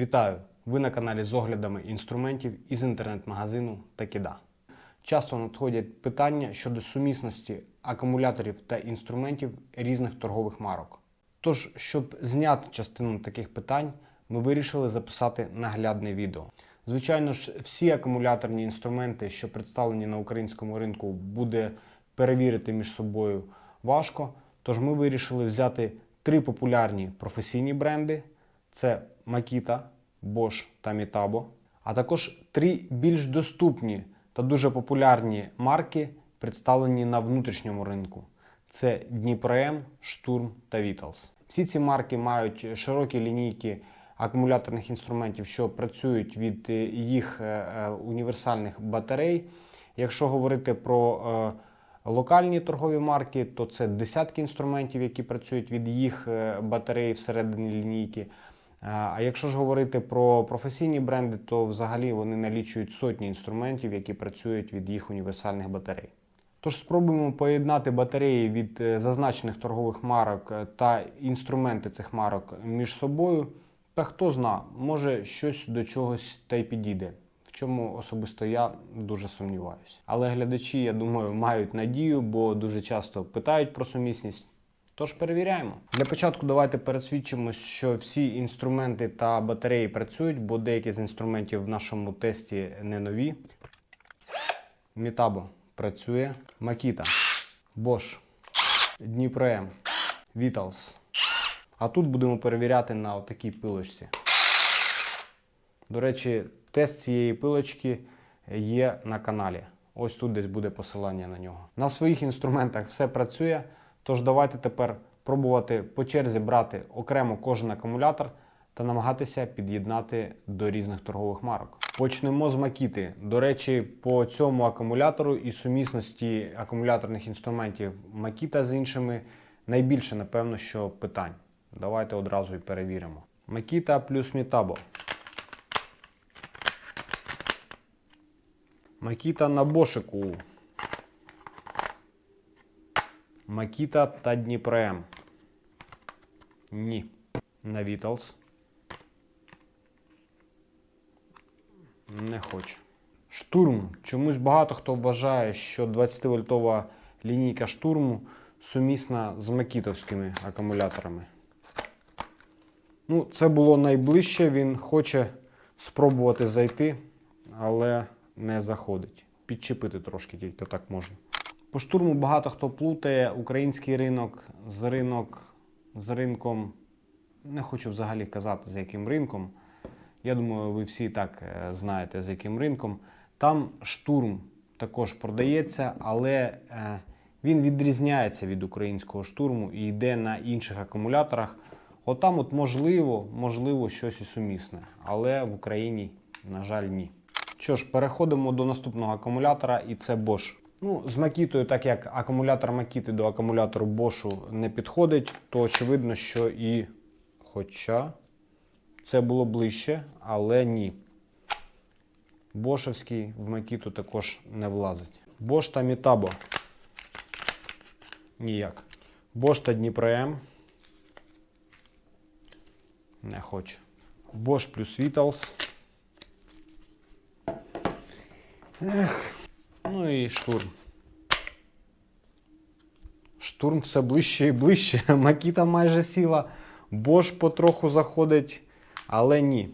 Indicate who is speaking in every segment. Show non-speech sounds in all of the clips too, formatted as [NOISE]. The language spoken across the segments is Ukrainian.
Speaker 1: Вітаю! Ви на каналі з оглядами інструментів із інтернет-магазину Такіда. Часто надходять питання щодо сумісності акумуляторів та інструментів різних торгових марок. Тож, щоб зняти частину таких питань, ми вирішили записати наглядне відео. Звичайно ж, всі акумуляторні інструменти, що представлені на українському ринку, буде перевірити між собою важко. Тож ми вирішили взяти три популярні професійні бренди: це Makita, Bosch та Metabo, а також три більш доступні та дуже популярні марки, представлені на внутрішньому ринку. Це Дніпром, Штурм та Vitals. Всі ці марки мають широкі лінійки акумуляторних інструментів, що працюють від е, їх е, е, універсальних батарей. Якщо говорити про локальні торгові марки, то це десятки інструментів, які працюють від їх батарей всередині лінійки. Е, А якщо ж говорити про професійні бренди, то взагалі вони налічують сотні інструментів, які працюють від їх універсальних батарей. Тож спробуємо поєднати батареї від е, зазначених торгових марок е, та інструменти цих марок між собою. Та хто зна, може щось до чогось та й підійде. В чому особисто я дуже сумніваюся. Але глядачі, я думаю, мають надію, бо дуже часто питають про сумісність. Тож перевіряємо. Для початку давайте пересвідчимось, що всі інструменти та батареї працюють, бо деякі з інструментів в нашому тесті не нові. Мітабо працює. Makita, Bosch, Дніпром, Vitals. А тут будемо перевіряти на отакій пилочці. До речі, тест цієї пилочки є на каналі. Ось тут десь буде посилання на нього. На своїх інструментах все працює. Тож давайте тепер пробувати по черзі брати окремо кожен акумулятор та намагатися під'єднати до різних торгових марок. Почнемо з Макіти. До речі, по цьому акумулятору і сумісності акумуляторних інструментів Макіта з іншими найбільше, напевно, що питань. Давайте одразу і перевіримо. Макіта плюс Мітабо. Макіта на бошику. Макіта та Дніпром. Ні. На Vitals. Не хочу. Штурм. Чомусь багато хто вважає, що 20-вольтова лінійка штурму сумісна з макітовськими акумуляторами. Ну, це було найближче. Він хоче спробувати зайти, але не заходить. Підчепити трошки тільки так можна. По штурму багато хто плутає український ринок з ринок з ринком. Не хочу взагалі казати, з яким ринком. Я думаю, ви всі так е, знаєте, з яким ринком. Там штурм також продається, але е, він відрізняється від українського штурму і йде на інших акумуляторах. Отам, от можливо, можливо, щось і сумісне, але в Україні, на жаль, ні. Що ж, переходимо до наступного акумулятора, і це Bosch. Ну, з Макітою, так як акумулятор Макіти до акумулятору Bosch не підходить, то очевидно, що і. Хоча це було ближче, але ні. Бошевський в Макіту також не влазить. Bosch та Мітабо. Ніяк. Bosch та Дніпром. Не хочу. Bosch плюс Vitals. Ех. Ну і штурм. Штурм все ближче і ближче. [LAUGHS] Макіта майже сіла. Бош потроху заходить, але ні.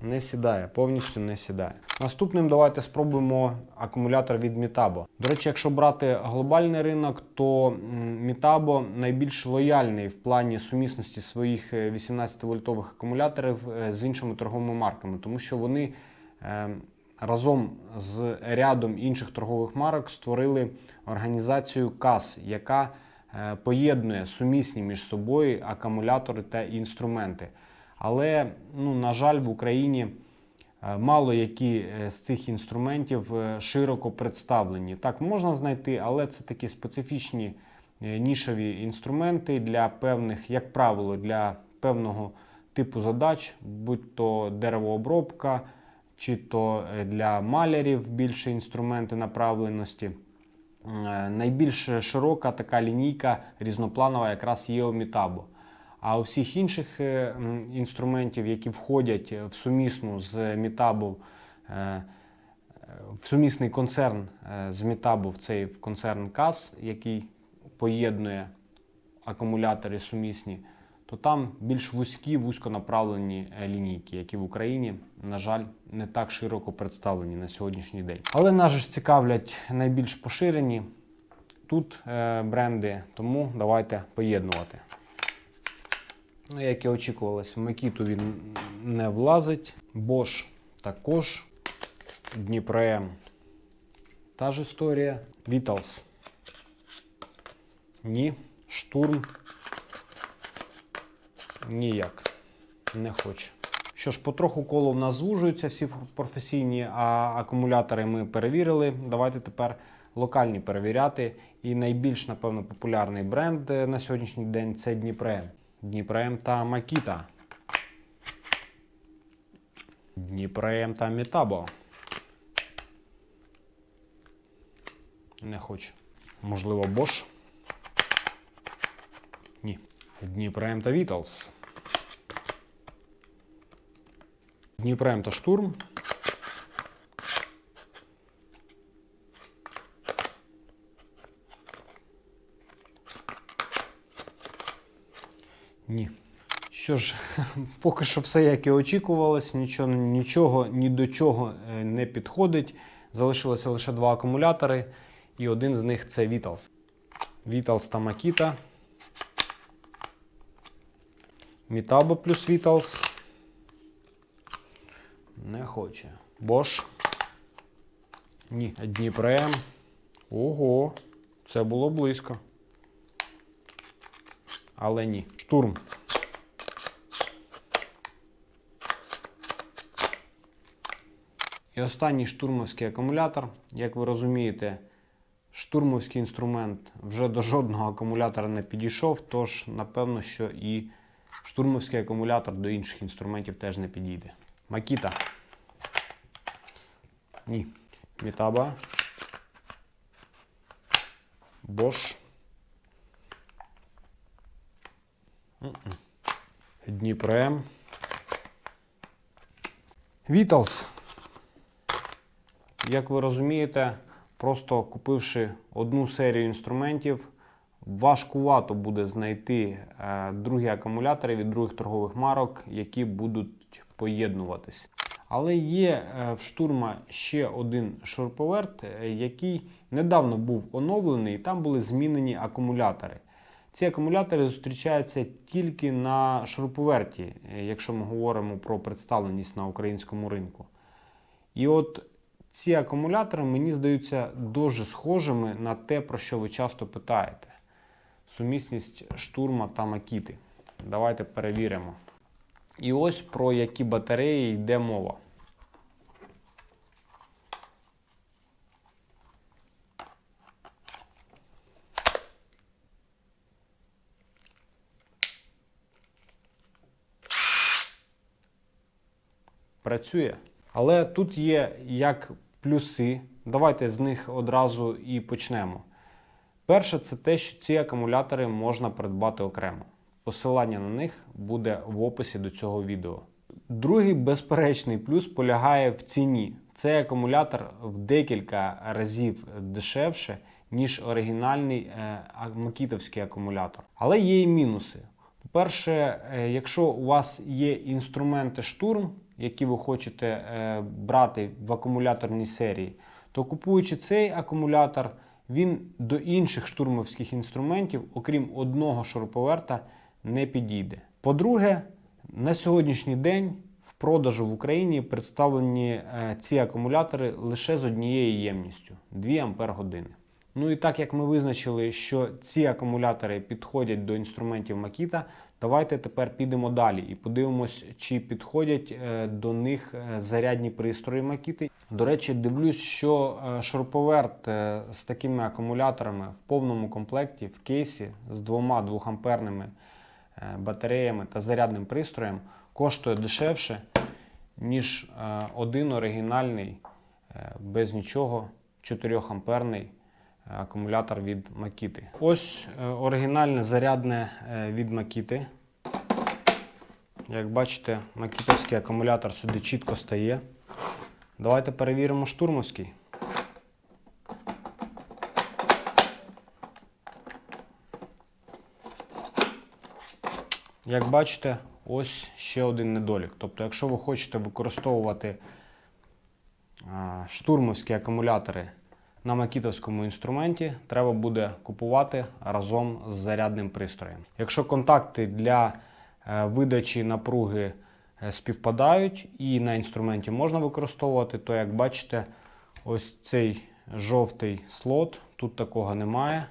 Speaker 1: Не сідає, повністю не сідає. Наступним давайте спробуємо акумулятор від Мітабо. До речі, якщо брати глобальний ринок, то Мітабо найбільш лояльний в плані сумісності своїх 18-вольтових акумуляторів е, з іншими торговими марками, тому що вони е, разом з рядом інших торгових марок створили організацію КАС, яка е, поєднує сумісні між собою акумулятори та інструменти. Але, ну, на жаль, в Україні е, мало які е, з цих інструментів широко представлені. Так, можна знайти, але це такі специфічні нішові інструменти для певних, як правило, для певного типу задач, будь то деревообробка, чи то е, для малярів більше інструменти направленості. Е, Найбільш широка така лінійка різнопланова якраз є у Мітабо. А у всіх інших е, інструментів, які входять в сумісну з Мітабу, е, в сумісний концерн з Мітабу, в цей концерн КАС, який поєднує акумулятори сумісні, то там більш вузькі, вузьконаправлені е, лінійки, які в Україні, на жаль, не так широко представлені на сьогоднішній день. Але нас ж цікавлять найбільш поширені тут е, бренди, тому давайте поєднувати. Ну, як і очікувалось, в Макіту він не влазить. Bosch також. Дніпром та ж історія. Vitals. Ні. Штурм. Ніяк. Не хоче. Що ж, потроху коло в нас звужуються всі професійні, а акумулятори ми перевірили. Давайте тепер локальні перевіряти. І найбільш, напевно, популярний бренд е, на сьогоднішній день це Дніпрем. Дніпрем та Макіта. Дніпрем та Мітабо. Не хочу. Можливо, Bosch. Ні. Дніпрем та Vitals. Дніпрем та Штурм. Ні. Що ж, [LAUGHS] поки що все як і очікувалось, нічого, нічого ні до чого е, не підходить. Залишилося лише два акумулятори, і один з них це Vitals. Vitals та Makita. Mitabo плюс Vitals. Не хоче. Bosch. Ні. Дніпрем. Ого, це було близько. Але ні. Штурм. І останній штурмовський акумулятор. Як ви розумієте, штурмовський інструмент вже до жодного акумулятора не підійшов, тож, напевно, що і штурмовський акумулятор до інших інструментів теж не підійде. Макіта. Ні. Мітаба. М-м. Дніпрем. Vitals. Як ви розумієте, просто купивши одну серію інструментів, важкувато буде знайти е, другі акумулятори від других торгових марок, які будуть поєднуватись. Але є е, в штурма ще один шуруповерт, е, який недавно був оновлений, і там були змінені акумулятори. Ці акумулятори зустрічаються тільки на шуруповерті, е, якщо ми говоримо про представленість на українському ринку. І от ці акумулятори мені здаються дуже схожими на те, про що ви часто питаєте: сумісність штурма та макіти. Давайте перевіримо. І ось про які батареї йде мова. Працює. Але тут є як плюси. Давайте з них одразу і почнемо. Перше, це те, що ці акумулятори можна придбати окремо. Посилання на них буде в описі до цього відео. Другий безперечний плюс полягає в ціні. Цей акумулятор в декілька разів дешевше, ніж оригінальний е, макітовський акумулятор. Але є і мінуси. По-перше, е, якщо у вас є інструменти штурм, які ви хочете е, брати в акумуляторній серії, то купуючи цей акумулятор, він до інших штурмовських інструментів, окрім одного шуруповерта, не підійде. По-друге, на сьогоднішній день в продажу в Україні представлені е, ці акумулятори лише з однією ємністю 2 Ампер години. Ну і так як ми визначили, що ці акумулятори підходять до інструментів Makita, давайте тепер підемо далі і подивимось, чи підходять е, до них е, зарядні пристрої Makita. До речі, дивлюсь, що е, шуруповерт з такими акумуляторами в повному комплекті в кейсі з двома 2-амперними е, батареями та зарядним пристроєм коштує дешевше, ніж один оригінальний без нічого 4-амперний акумулятор від Makita. Ось е, оригінальне зарядне е, від Makita. Як бачите, макітовський акумулятор сюди чітко стає. Давайте перевіримо штурмовський. Як бачите, ось ще один недолік. Тобто, якщо ви хочете використовувати штурмовські акумулятори на макітовському інструменті, треба буде купувати разом з зарядним пристроєм. Якщо контакти для е, видачі напруги е, співпадають і на інструменті можна використовувати, то як бачите, ось цей жовтий слот, тут такого немає.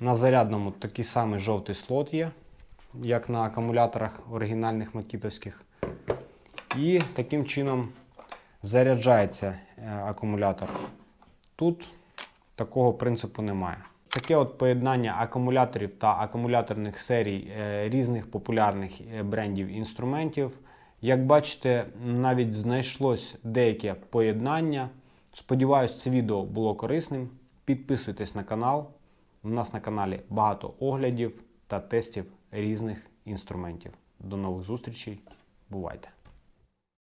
Speaker 1: На зарядному такий самий жовтий слот є, як на акумуляторах оригінальних макітовських. І таким чином заряджається акумулятор. Тут такого принципу немає. Таке от поєднання акумуляторів та акумуляторних серій е, різних популярних е, брендів інструментів. Як бачите, навіть знайшлось деяке поєднання. Сподіваюсь, це відео було корисним. Підписуйтесь на канал. У нас на каналі багато оглядів та тестів різних інструментів. До нових зустрічей. Бувайте!